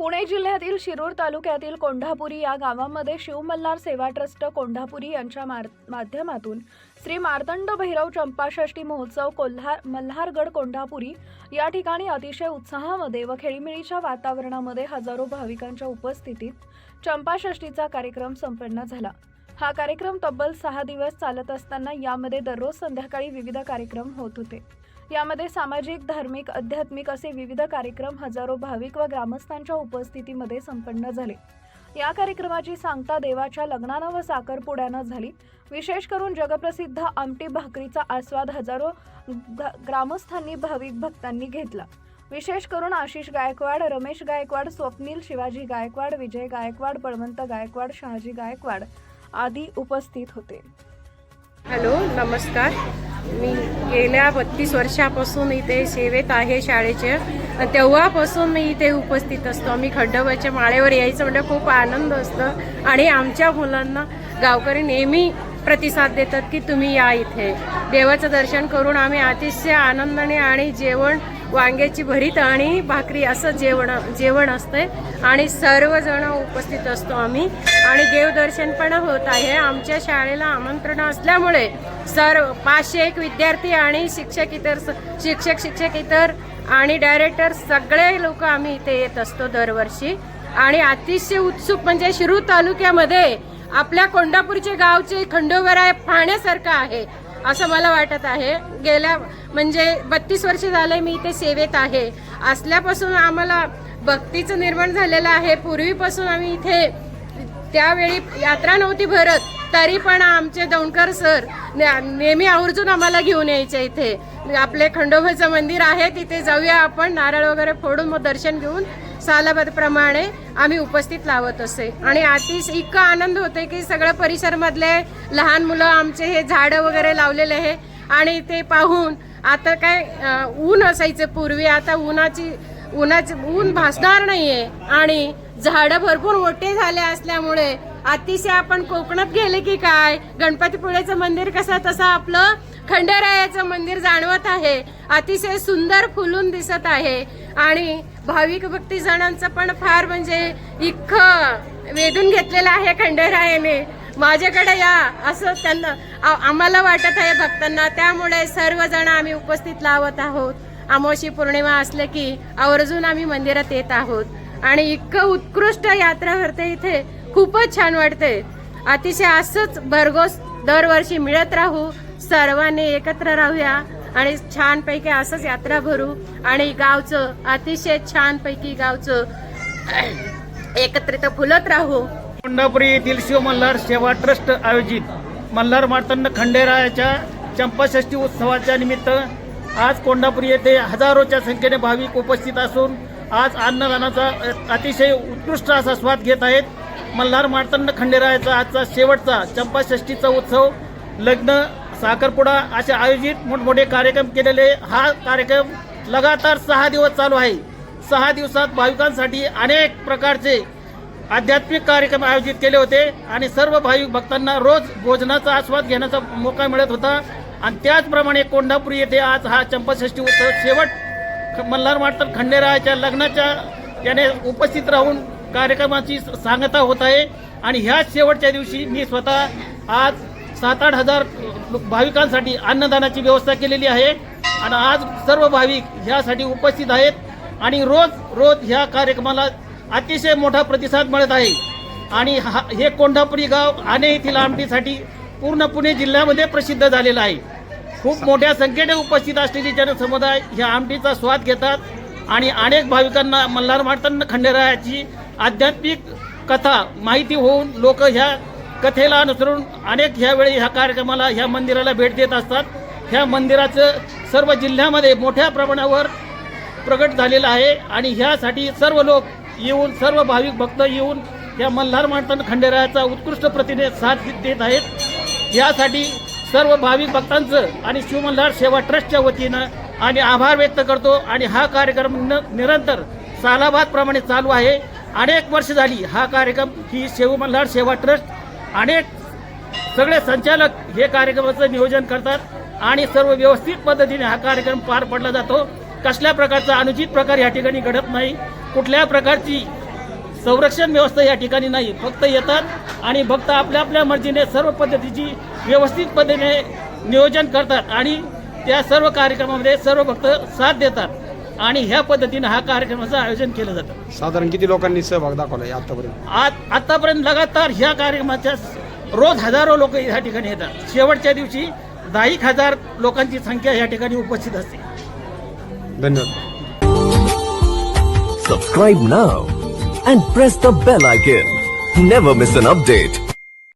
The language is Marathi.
पुणे जिल्ह्यातील शिरूर तालुक्यातील कोंढापुरी या गावामध्ये शिवमल्हार सेवा ट्रस्ट कोंढापुरी यांच्या माध्यमातून श्री मार्तंड भैरव चंपाषष्ठी महोत्सव कोल्हार मल्हारगड कोंढापुरी या ठिकाणी अतिशय उत्साहामध्ये व खेळीमेळीच्या वातावरणामध्ये हजारो भाविकांच्या उपस्थितीत चंपाषष्ठीचा कार्यक्रम संपन्न झाला. हा कार्यक्रम तब्बल सहा दिवस चालत असताना यामध्ये दररोज संध्याकाळी विविध कार्यक्रम होत होते. यामध्ये सामाजिक धार्मिक आध्यात्मिक असे विविध कार्यक्रम हजारो भाविक व ग्रामस्थांच्या उपस्थितीमध्ये संपन्न झाले. या कार्यक्रमाची सांगता देवाच्या लग्नानं व साखरपुड्यानं झाली. विशेष करून जगप्रसिद्ध आमटी भाकरीचा आस्वाद हजारो ग्रामस्थांनी भाविक भक्तांनी घेतला. विशेष करून आशिष गायकवाड रमेश गायकवाड स्वप्नील शिवाजी गायकवाड विजय गायकवाड बळवंत गायकवाड शहाजी गायकवाड आदी उपस्थित होते. हॅलो नमस्कार. मी गेल्या बत्तीस वर्षापासून इथे सेवेत आहे शाळेचे. तेव्हापासून मी इथे उपस्थित असतो. आम्ही खंडोबाच्या माळेवर यायचं म्हणजे खूप आनंद असतं. आणि आमच्या मुलांना गावकरी नेहमी प्रतिसाद देतात की तुम्ही या इथे. देवाचं दर्शन करून आम्ही अतिशय आनंदाने आणि जेवण वांग्याची भरीत आणि भाकरी असं जेवण जेवण असतंय. आणि सर्वजण उपस्थित असतो आम्ही. आणि देवदर्शन पण होत आहे. आमच्या शाळेला आमंत्रण असल्यामुळे सर्व पाचशे एक विद्यार्थी आणि शिक्षक इतर शिक्षक शिक्षक इतर आणि डायरेक्टर सगळे लोक आम्ही इथे येत असतो दरवर्षी. आणि अतिशय उत्सुक म्हणजे शिरूर तालुक्यामध्ये आपल्या कोंडापूरचे गावचे खंडोबराय पाहण्यासारखं आहे. असं मला वाटत आहे. गेल्या म्हणजे बत्तीस वर्ष झाले मी इथे सेवेत आहे. असल्यापासून आम्हाला भक्तीचं निर्माण झालेलं आहे. पूर्वीपासून आम्ही इथे त्यावेळी यात्रा नव्हती भरत तरी पण आमचे दौंडकर सर नेहमी आवर्जून आम्हाला घेऊन यायचे इथे. आपले खंडोबाचं मंदिर आहे तिथे जाऊया आपण नारळ वगैरे फोडून मग दर्शन घेऊन सालाबदप्रमाणे आम्ही उपस्थित लावत असे. आणि अतिश इतका आनंद होते की सगळ्या परिसरमधले लहान मुलं आमचे हे झाडं वगैरे लावलेले आहे. आणि ते पाहून आता काय ऊन असायचं पूर्वी. आता उन्हाची उन्हाची ऊन भासणार नाहीये. आणि झाडं भरपूर मोठे झाले असल्यामुळे अतिशय आपण कोकणात गेले की काय? गणपतीपुळेचं मंदिर कसं तसं आपलं खंडरायाचं मंदिर जाणवत आहे. अतिशय सुंदर फुलून दिसत आहे. आणि भाविक भक्ती जणांचं पण फार म्हणजे इतकं वेधून घेतलेलं आहे खंडरायाने. माझ्याकडे या असं त्यांना आम्हाला वाटत आहे भक्तांना. त्यामुळे सर्वजण आम्ही उपस्थित लावत आहोत. आमोशी पौर्णिमा असले की आवर्जून आम्ही मंदिरात येत आहोत. आणि इतकं उत्कृष्ट यात्रा भरते इथे. खूपच छान वाटते अतिशय असंच भरघोस दरवर्षी मिळत राहू सर्वांनी एकत्र राहूया आणि छानपैकी असंच यात्रा भरू आणि गावचं अतिशय छानपैकी गावचं एकत्रित फुलत राहू. कोंडापुरी येथील शिव मल्हार सेवा ट्रस्ट आयोजित मल्हार मार्तंड खंडेरायाच्या चंपाषष्ठी उत्सवाच्या निमित्त आज कोंडापुरी येथे हजारोच्या संख्येने भाविक उपस्थित असून आज अन्नदानाचा अतिशय उत्कृष्ट असा स्वाद घेत आहेत. मल्हार मार्तंड खंडेरायाचा आजचा शेवटचा चंपाषष्ठीचा उत्सव लग्न साखरपुडा असे आयोजित मोठमोठे कार्यक्रम केलेले हा कार्यक्रम लगातार सहा दिवस चालू आहे. सहा दिवसात भाविकांसाठी अनेक प्रकारचे आध्यात्मिक कार्यक्रम आयोजित केले होते आणि सर्व भाविक भक्तांना रोज भोजनाचा आस्वाद घेण्याचा मोका मिळत होता. आणि त्याचप्रमाणे कोंढापूर येथे आज हा चंपाषष्ठी उत्सव शेवट ख- मल्हार मार्तन खंडेरायाच्या लग्नाच्या याने उपस्थित राहून कार्यक्रमाची सांगता होत आहे. आणि ह्या शेवटच्या दिवशी मी स्वतः आज सात आठ हजार भाविकांसाठी अन्नदानाची व्यवस्था केलेली आहे. आणि आज सर्व भाविक ह्यासाठी उपस्थित आहेत. आणि रोज रोज ह्या कार्यक्रमाला अतिशय मोठा प्रतिसाद मिळत आहे. आणि हा हे कोंढापुरी गाव आणे येथील आमटीसाठी पूर्ण पुणे जिल्ह्यामध्ये प्रसिद्ध झालेलं आहे. खूप मोठ्या संख्येने उपस्थित असलेली जनसमुदाय ह्या आमटीचा स्वाद घेतात. आणि अनेक भाविकांना मल्हार मारताना खंडेरायाची आध्यात्मिक कथा माहिती होऊन लोक ह्या कथेला अनुसरून अनेक ह्यावेळी ह्या कार्यक्रमाला ह्या मंदिराला भेट देत असतात. ह्या मंदिराचं सर्व जिल्ह्यामध्ये मोठ्या प्रमाणावर प्रगट झालेलं आहे आणि ह्यासाठी सर्व लोक येऊन सर्व भाविक भक्त येऊन या मल्हार माणतन खंडेरायाचा उत्कृष्ट प्रतिने साथ देत आहेत. यासाठी सर्व भाविक भक्तांचं आणि शिवमल्हार सेवा ट्रस्टच्या वतीनं आणि आभार व्यक्त करतो. आणि हा कार्यक्रम न निरंतर सालाबादप्रमाणे चालू आहे. अनेक वर्ष झाली हा कार्यक्रम ही शिवमल्हार सेवा ट्रस्ट अनेक सगळे संचालक हे कार्यक्रमाचं नियोजन करतात आणि सर्व व्यवस्थित पद्धतीने हा कार्यक्रम पार पडला जातो. कसल्या प्रकारचा अनुचित प्रकार या ठिकाणी घडत नाही कुठल्या प्रकारची संरक्षण व्यवस्था या ठिकाणी नाही फक्त येतात आणि भक्त आपल्या आपल्या मर्जीने सर्व पद्धतीची व्यवस्थित पद्धतीने नियोजन करतात आणि त्या सर्व कार्यक्रमामध्ये सर्व भक्त साथ देतात. आणि ह्या पद्धतीने हा कार्यक्रमाचं आयोजन केलं जातं. साधारण किती लोकांनी सहभाग दाखवला आतापर्यंत? आज आतापर्यंत लगातार ह्या कार्यक्रमाच्या रोज हजारो लोक या ठिकाणी येतात. शेवटच्या दिवशी दहा एक हजार लोकांची संख्या या ठिकाणी उपस्थित असते. धन्यवाद. Subscribe now and press the bell icon. Never miss an update.